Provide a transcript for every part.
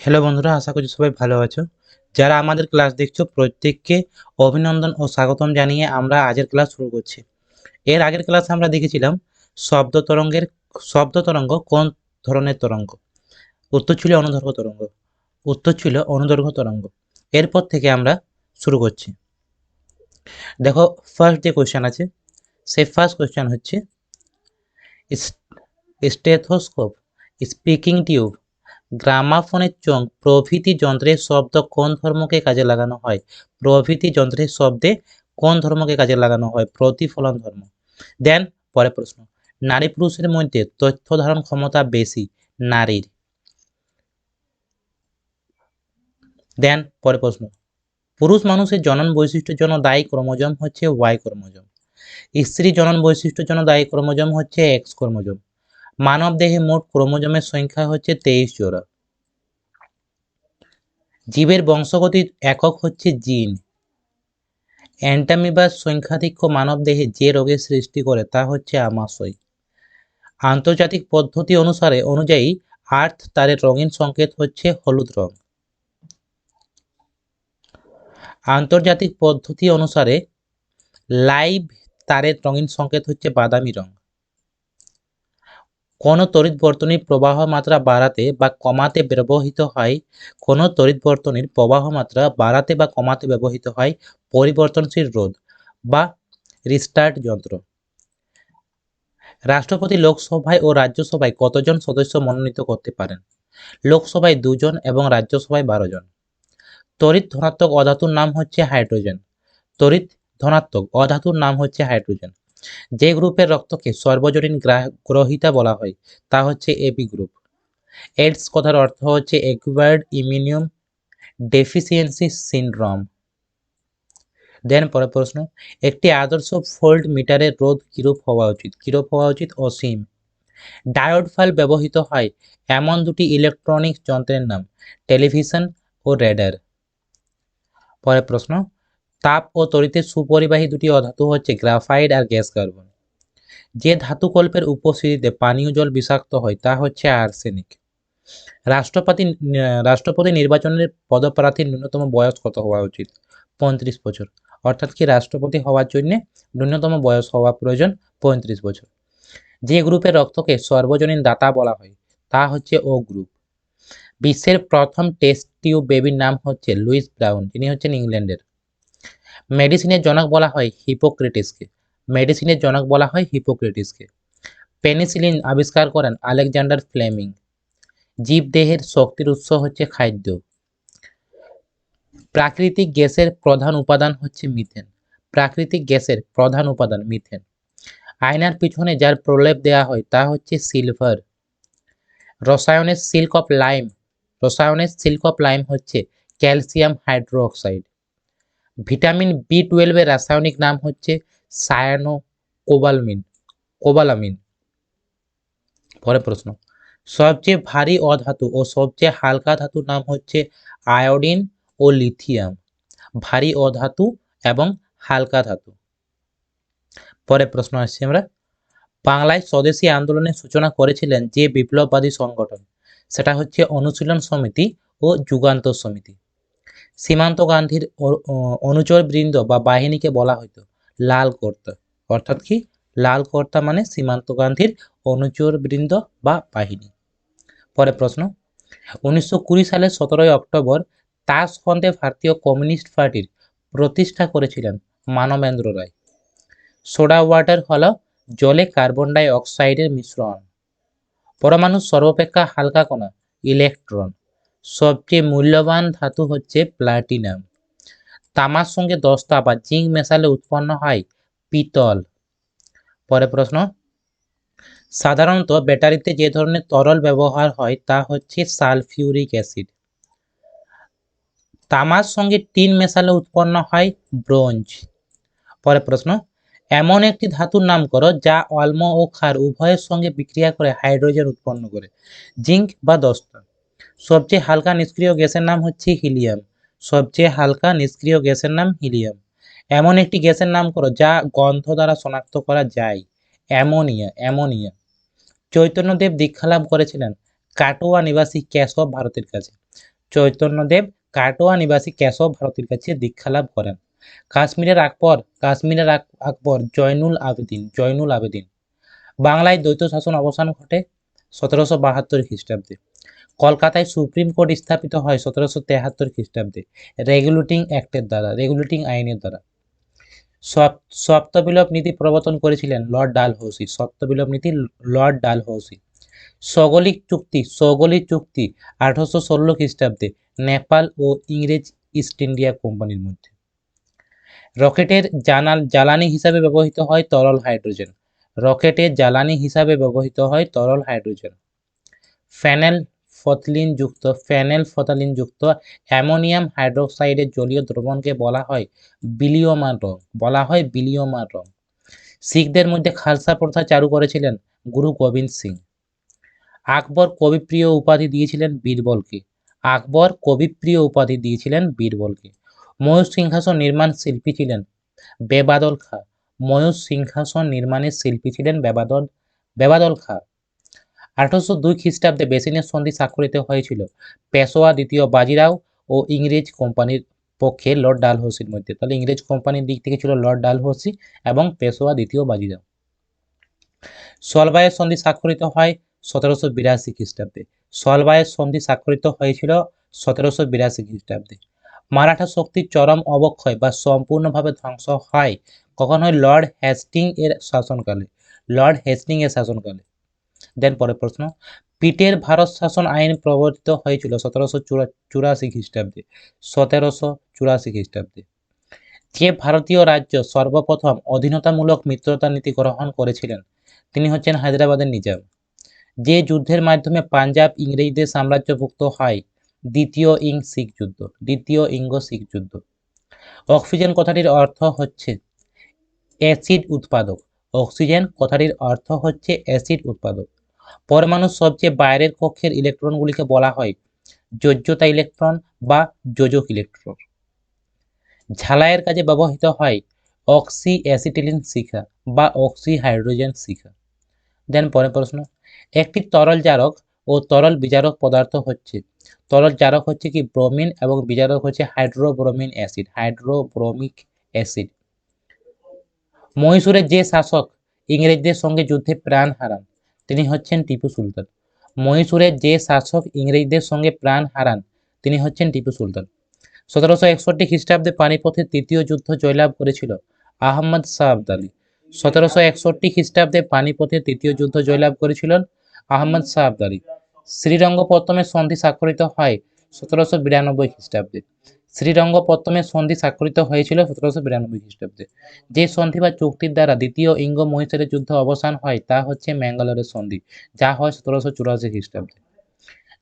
Hello বন্ধুরা, আশা করছি সবাই ভালো আছো। যারা আমাদের ক্লাস দেখছ, প্রত্যেককে অভিনন্দন ও স্বাগতম জানিয়ে আমরা আজের ক্লাস শুরু করছি। এর আগের ক্লাসে আমরা দেখেছিলাম শব্দ তরঙ্গের, শব্দ তরঙ্গ কোন ধরনের তরঙ্গ? উত্তর ছিল অনুদৈর্ঘ্য তরঙ্গ। উত্তর ছিল অনুদৈর্ঘ্য তরঙ্গ। এরপর থেকে আমরা শুরু করছি। দেখো ফার্স্ট যে কোয়েশ্চেন আছে, সেই ফার্স্ট কোয়েশ্চেন হচ্ছে স্টেথোস্কোপ স্পিকিং টিউব গ্রামাফোনের চোঙ প্রভৃতি যন্ত্রের শব্দ কোন ধর্মকে কাজে লাগানো হয়? প্রভৃতি যন্ত্রের শব্দে কোন ধর্মকে কাজে লাগানো হয়? প্রতিফলন ধর্ম। দেন পরে প্রশ্ন। নারী পুরুষের মধ্যে তথ্য ধারণ ক্ষমতা বেশি, নারীর? দেন পরে প্রশ্ন। পুরুষ মানুষের জনন বৈশিষ্ট্যের জন্য দায়ী ক্রোমোজোম হচ্ছে ওয়াই ক্রোমোজোম। স্ত্রী জনন বৈশিষ্ট্যের জন্য দায়ী ক্রোমোজোম হচ্ছে এক্স ক্রোমোজোম। মানব দেহে মোট ক্রোমোজোমের সংখ্যা হচ্ছে তেইশ জোড়া। জীবের বংশগতির একক হচ্ছে জিন। অ্যান্টামিবার সংখ্যাধিক্য মানব দেহে যে রোগের সৃষ্টি করে তা হচ্ছে আমাশয়। আন্তর্জাতিক পদ্ধতি অনুসারে অনুযায়ী আর্থ তারের রঙিন সংকেত হচ্ছে হলুদ রং। আন্তর্জাতিক পদ্ধতি অনুসারে লাইভ তারের রঙিন সংকেত হচ্ছে বাদামি রং। কোনো তড়িৎ বর্তনীর প্রবাহ মাত্রা বাড়াতে বা কমাতে ব্যবহৃত হয়, কোনো তড়িৎ বর্তনীর প্রবাহ মাত্রা বাড়াতে বা কমাতে ব্যবহৃত হয় পরিবর্তনশীল রোধ বা রিস্টার্ট যন্ত্র। রাষ্ট্রপতি লোকসভায় ও রাজ্যসভায় কতজন সদস্য মনোনীত করতে পারেন? লোকসভায় দুজন এবং রাজ্যসভায় বারো জন। তড়িৎ ধনাত্মক অধাতুর নাম হচ্ছে হাইড্রোজেন। তড়িৎ ধনাত্মক অধাতুর নাম হচ্ছে হাইড্রোজেন। যে গ্রুপের রক্তকে সর্বজনীন গ্রহিতা বলা হয়, তা হচ্ছে এবি গ্রুপ এইডস কথার অর্থ হচ্ছে একুয়ার্ড ইমিউনিয়াম ডেফিসিয়েন্সি সিনড্রোম দেন পরে প্রশ্ন, একটি আদর্শ ফোল্ড মিটারের রোধ কিরূপ হওয়া উচিত? কিরূপ হওয়া উচিত? অসীম। ডায়োড ফাইল ব্যবহৃত হয় এমন দুটি ইলেকট্রনিক্স যন্ত্রের নাম টেলিভিশন ও রেডার পরে প্রশ্ন তাপ ও তড়িতের সুপরিবাহী দুটি অধাতু হচ্ছে গ্রাফাইট আর গ্যাস কার্বন। যে ধাতুকল্পের উপস্থিতিতে পানীয় জল বিষাক্ত হয়, তা হচ্ছে আর্সেনিক। রাষ্ট্রপতি রাষ্ট্রপতি নির্বাচনের পদপ্রার্থীর ন্যূনতম বয়স কত হওয়া উচিত? পঁয়ত্রিশ বছর। অর্থাৎ কি রাষ্ট্রপতি হওয়ার জন্য ন্যূনতম বয়স হওয়া প্রয়োজন? পঁয়ত্রিশ বছর। যে গ্রুপের রক্তকে সর্বজনীন দাতা বলা হয়, তা হচ্ছে ও গ্রুপ। বিশ্বের প্রথম টেস্ট টিউব বেবির নাম হচ্ছে লুইস ব্রাউন, যিনি হচ্ছেন ইংল্যান্ডের। মেডিসিনের জনক বলা হয় হিপোক্রেটিসকে। মেডিসিনের জনক বলা হয় হিপোক্রেটিসকে। পেনিসিলিন আবিষ্কার করেন আলেকজান্ডার ফ্লেমিং। জীবদেহের শক্তির উৎস হচ্ছে খাদ্য। প্রাকৃতিক গ্যাসের প্রধান উপাদান হচ্ছে মিথেন। প্রাকৃতিক গ্যাসের প্রধান উপাদান মিথেন। আয়নার পিছনে যার প্রলেপ দেওয়া হয় তা হচ্ছে সিলভার। রসায়নের সিল্ক অফ লাইম, রসায়নের সিল্ক অফ লাইম হচ্ছে ক্যালসিয়াম হাইড্রোক্সাইড। ভিটামিন বি টুয়েলভের রাসায়নিক নাম হচ্ছে সায়ানো কোবালমিন কোবালামিন পরে প্রশ্ন। সবচেয়ে ভারী অধাতু ও সবচেয়ে হালকা ধাতুর নাম হচ্ছে আয়োডিন ও লিথিয়াম। ভারী অধাতু এবং হালকা ধাতু। পরে প্রশ্ন আসছি আমরা। বাংলায় স্বদেশী আন্দোলনের সূচনা করেছিলেন যে বিপ্লববাদী সংগঠন। সেটা হচ্ছে অনুশীলন সমিতি ও যুগান্তর সমিতি। সীমান্ত গান্ধীর অনুচর বৃন্দ বা বাহিনীকে বলা হতো লাল কর্তা। অর্থাৎ কি? লাল কর্তা মানে সীমান্ত গান্ধীর অনুচর বৃন্দ বা বাহিনী। পরে প্রশ্ন। উনিশশো কুড়ি সালের সতেরোই অক্টোবর তাসখন্দে ভারতীয় কমিউনিস্ট পার্টির প্রতিষ্ঠা করেছিলেন মানবেন্দ্র রায়। সোডা ওয়াটার হল জলে কার্বন ডাই অক্সাইডের মিশ্রণ। পরমাণুর সর্বাপেক্ষা হালকা কণা ইলেকট্রন। সবচেয়ে মূল্যবান ধাতু হচ্ছে প্লাটিনাম তামার সঙ্গে দস্তা বা জিঙ্ক মেশালে উৎপন্ন হয় পিতল। পরে প্রশ্ন, সাধারণত ব্যাটারিতে যে ধরনের তরল ব্যবহার হয় তা হচ্ছে সালফিউরিক অ্যাসিড। তামার সঙ্গে টিন মেশালে উৎপন্ন হয় ব্রোঞ্জ। পরে প্রশ্ন, এমন একটি ধাতুর নাম করো যা অল্ম ও ক্ষার উভয়ের সঙ্গে বিক্রিয়া করে হাইড্রোজেন উৎপন্ন করে, জিঙ্ক বা দস্তা। সবচেয়ে হালকা নিষ্ক্রিয় গ্যাসের নাম হচ্ছে হিলিয়াম। সবচেয়ে হালকা নিষ্ক্রিয় গ্যাসের নাম হিলিয়াম। এমন একটি গ্যাসের নাম করো যা গন্ধ দ্বারা শনাক্ত করা যায়। Ammonia ammonia. চৈতন্যদেব দীক্ষালাভ করেছিলেন কাটোয়া নিবাসী কেশব ভারতের কাছে। চৈতন্যদেব কাটোয়া নিবাসী কেশব ভারতীর কাছে দীক্ষা লাভ করেন। কাশ্মীরের আকবর কাশ্মীরের আক- আকবর জয়নুল আবেদিন জয়নুল আবেদিন। বাংলায় দ্বৈত শাসন অবসান ঘটে সতেরোশো বাহাত্তর খ্রিস্টাব্দে। কলকাতায় সুপ্রিম কোর্ট স্থাপিত হয় সতেরোশো তেহাত্তর খ্রিস্টাব্দে, রেগুলেটিং অ্যাক্টের দ্বারা, রেগুলেটিং আইনের দ্বারা। সপ- সপ্তবিলোপ নীতি প্রবর্তন করেছিলেন লর্ড ডালহৌসি সপ্তবিলোপ নীতি লর্ড ডালহৌসি। সগলিক চুক্তি সগলিক চুক্তি আঠারোশো ষোলো খ্রিস্টাব্দে নেপাল ও ইংরেজ ইস্ট ইন্ডিয়া কোম্পানির মধ্যে। রকেটের জানাল, জ্বালানি হিসাবে ব্যবহৃত হয় তরল হাইড্রোজেন। রকেটের জ্বালানি হিসাবে ব্যবহৃত হয় তরল হাইড্রোজেন। ফেনেল ফথলিন যুক্ত ফেনেল ফথালিন যুক্ত অ্যামোনিয়াম হাইড্রোক্সাইডের জলীয় দ্রবণকে বলা হয় বিলিয়মান রং বলা হয় বিলিয়মান রং শিখদের মধ্যে খালসা প্রথা চালু করেছিলেন গুরু গোবিন্দ সিং। আকবর কবিপ্রিয় উপাধি দিয়েছিলেন বীরবলকে। আকবর কবিপ্রিয় উপাধি দিয়েছিলেন বীরবলকে। ময়ূর সিংহাসন নির্মাণ শিল্পী ছিলেন বেবাদল খা। ময়ূর সিংহাসন নির্মাণের শিল্পী ছিলেন বেবাদল বেবাদল খা। আঠারোশো দুই খ্রিস্টাব্দে বেসিনের সন্ধি স্বাক্ষরিত হয়েছিল। পেশোয়া দ্বিতীয় বাজিরাও ও ইংরেজ কোম্পানির পক্ষে লর্ড ডালহৌসির মধ্যে। তাহলে ইংরেজ কোম্পানির দিক থেকে ছিল লর্ড ডালহৌসি এবং পেশোয়া দ্বিতীয় বাজিরাও। সলবায়ের সন্ধি স্বাক্ষরিত হয় সতেরোশো বিরাশি খ্রিস্টাব্দে। সলবায়ের সন্ধি স্বাক্ষরিত হয়েছিল সতেরোশো বিরাশি খ্রিস্টাব্দে। মারাঠা শক্তির চরম অবক্ষয় বা সম্পূর্ণভাবে ধ্বংস হয় কখন হয়? লর্ড হ্যাস্টিং এর শাসনকালে। লর্ড হেস্টিং এর শাসনকালে। দেন পরের প্রশ্ন, পিটের ভারত শাসন আইন প্রবর্তিত হয়েছিল সতেরোশো চুরাশি খ্রিস্টাব্দে, সতেরোশো চুরাশি খ্রিস্টাব্দে। যে ভারতীয় রাজ্য সর্বপ্রথম অধীনতামূলক মিত্রতা নীতি গ্রহণ করেছিলেন, তিনি হচ্ছেন হায়দ্রাবাদের নিজাম। যে যুদ্ধের মাধ্যমে পাঞ্জাব ইংরেজদের সাম্রাজ্যভুক্ত হয়, দ্বিতীয় ইং শিখ যুদ্ধ, দ্বিতীয় ইঙ্গ শিখ যুদ্ধ। অক্সিজেন কথাটির অর্থ হচ্ছে, অ্যাসিড উৎপাদক। অক্সিজেন কথাটির অর্থ হচ্ছে অ্যাসিড উৎপাদক। পরমাণুর সবচেয়ে বাইরের কক্ষের ইলেকট্রনগুলিকে বলা হয় যোজ্যতা ইলেকট্রন বা যোজক ইলেকট্রন। ঝালাইয়ের কাজে ব্যবহৃত হয় অক্সি অ্যাসিটিলিন শিখা বা অক্সি হাইড্রোজেন শিখা। দেন পরের প্রশ্ন, একটি তরল জারক ও তরল বিজারক পদার্থ হচ্ছে। তরল জারক হচ্ছে কি ব্রোমিন এবং বিজারক হচ্ছে হাইড্রোব্রোমিন অ্যাসিড, হাইড্রোব্রোমিক অ্যাসিড। মহীশূরের যে শাসক ইংরেজদের সঙ্গে যুদ্ধে প্রাণ হারান, তিনি হচ্ছেন টিপু সুলতান। মহীশূরের যে শাসক ইংরেজদের সঙ্গে প্রাণ হারান, তিনি হচ্ছেন টিপু সুলতান। সতেরোশো একষট্টি খ্রিস্টাব্দে পানিপথের তৃতীয় যুদ্ধ জয়লাভ করেছিল আহমদ শাহ আবদালি সতেরোশো একষট্টি খ্রিস্টাব্দে পানিপথের তৃতীয় যুদ্ধ জয়লাভ করেছিলেন আহমদ শাহ আবদালি শ্রীরঙ্গপত্তমের সন্ধি স্বাক্ষরিত হয় সতেরোশো বিরানব্বই খ্রিস্টাব্দে। শ্রীরঙ্গপত্তমের সন্ধি স্বাক্ষরিত হয়েছিল সতেরোশো বিরানব্বই খ্রিস্টাব্দে। যে সন্ধি বা চুক্তির দ্বারা দ্বিতীয় ইঙ্গ মহীশূরের যুদ্ধ অবসান হয়, তা হচ্ছে ম্যাঙ্গালোরের সন্ধি, যা হয় সতেরোশো চুরাশি খ্রিস্টাব্দে।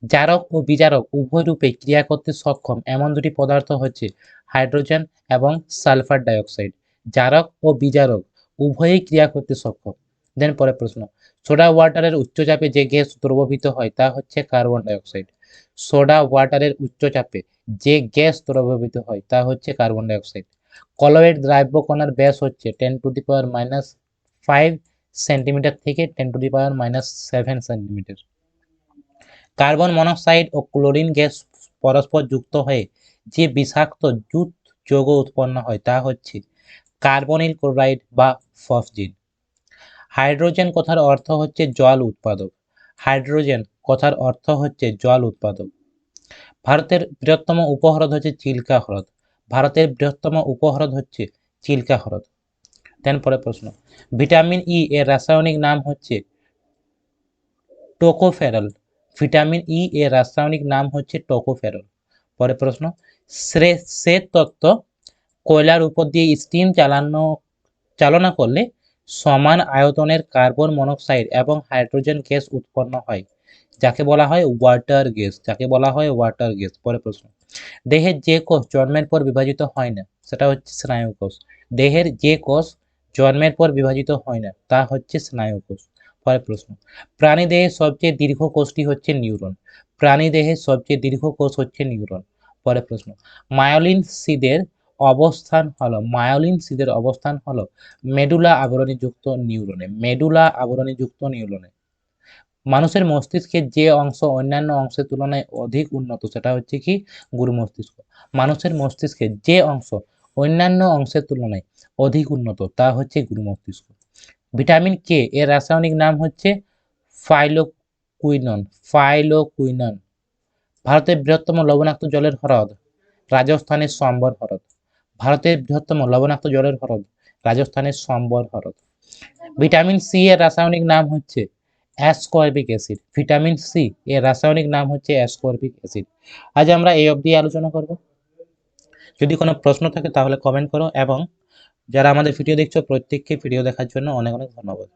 জারক ও বিজারক উভয় রূপে ক্রিয়া করতে সক্ষম এমন দুটি পদার্থ হচ্ছে হাইড্রোজেন এবং সালফার ডাইঅক্সাইড। জারক ও বিজারক উভয়ই ক্রিয়া করতে সক্ষম। দেন পরের প্রশ্ন, সোডা ওয়াটারের উচ্চচাপে যে গ্যাস দ্রবীভূত হয়, তা হচ্ছে কার্বন ডাইঅক্সাইড। সোডা ওয়াটারের উচ্চচাপে যে গ্যাস দ্রবীভূত হয় তা হচ্ছে কার্বন ডাইঅক্সাইড। কলয়েড দ্রাব্য কণার ব্যাস হচ্ছে ten to the power minus five centimetre থেকে ten to the power minus seven centimetre carbon monoxide O chlorine gas পরস্পর যুক্ত হয়ে যে বিষাক্ত জুট যৌগ উৎপন্ন হয় তা হচ্ছে কার্বনিল ক্লোরাইড বা ফসজিন হাইড্রোজেন কথার অর্থ হচ্ছে জল উৎপাদক। হাইড্রোজেন কথার অর্থ হচ্ছে জল উৎপাদক। ভারতের বৃহত্তম উপহ্রদ হচ্ছে চিল্কা হ্রদ। ভারতের বৃহত্তম উপহ্রদ হচ্ছে চিল্কা হ্রদ। দেন পরে প্রশ্ন। ভিটামিন ই এর রাসায়নিক নাম হচ্ছে টোকোফেরল। ভিটামিন ই এর রাসায়নিক নাম হচ্ছে টোকোফেরল। পরে প্রশ্ন। শ্বেত তত্ত্ব কয়লার উপর দিয়ে স্টিম চালানো, চালনা করলে সমান আয়তনের কার্বন মনোক্সাইড এবং হাইড্রোজেন গ্যাস উৎপন্ন হয়, যাকে বলা হয় ওয়াটার গ্যাস। যাকে বলা হয় ওয়াটার গ্যাস? পরে প্রশ্ন। দেহের যে কোষ জন্মের পর বিভাজিত হয় না, সেটা হচ্ছে স্নায়ু কোষ। দেহের যে কোষ জন্মের পর বিভাজিত হয় না, তা হচ্ছে স্নায়ু কোষ। পরের প্রশ্ন। প্রাণী দেহের সবচেয়ে দীর্ঘ কোষটি হচ্ছে নিউরন। প্রাণী দেহের সবচেয়ে দীর্ঘ কোষ হচ্ছে নিউরন। পরে প্রশ্ন। মায়োলিন সিদের অবস্থান হলো, মায়োলিন সিদের অবস্থান হলো মেডুলা আবরণীযুক্ত নিউরনে, মেডুলা আবরণীযুক্ত নিউরনে। মানুষের মস্তিষ্কের যে অংশ অন্যান্য অংশের তুলনায় অধিক উন্নত, সেটা হচ্ছে কি? গুরু মস্তিষ্ক। মানুষের মস্তিষ্কের যে অংশ অন্যান্য অংশের তুলনায় অধিক উন্নত, তা হচ্ছে গুরু মস্তিষ্ক। ভিটামিন কে, এর রাসায়নিক নাম হচ্ছে ফাইলোকুইনন ফাইলোকুইনন। ভারতের বৃহত্তম লবণাক্ত জলের হ্রদ, রাজস্থানের সম্বর হ্রদ। ভারতের বৃহত্তম লবণাক্ত জলের হ্রদ, রাজস্থানের সম্বর হ্রদ। ভিটামিন সি এর রাসায়নিক নাম হচ্ছে অ্যাসকর্বিক অ্যাসিড ভিটামিন সি এর রাসায়নিক নাম হচ্ছে অ্যাসকর্বিক অ্যাসিড আজ আমরা এই অবধি আলোচনা করব। যদি কোনো প্রশ্ন থাকে তাহলে কমেন্ট করো এবং যারা আমাদের ভিডিও দেখছ, প্রত্যেককে ভিডিও দেখার জন্য অনেক অনেক ধন্যবাদ।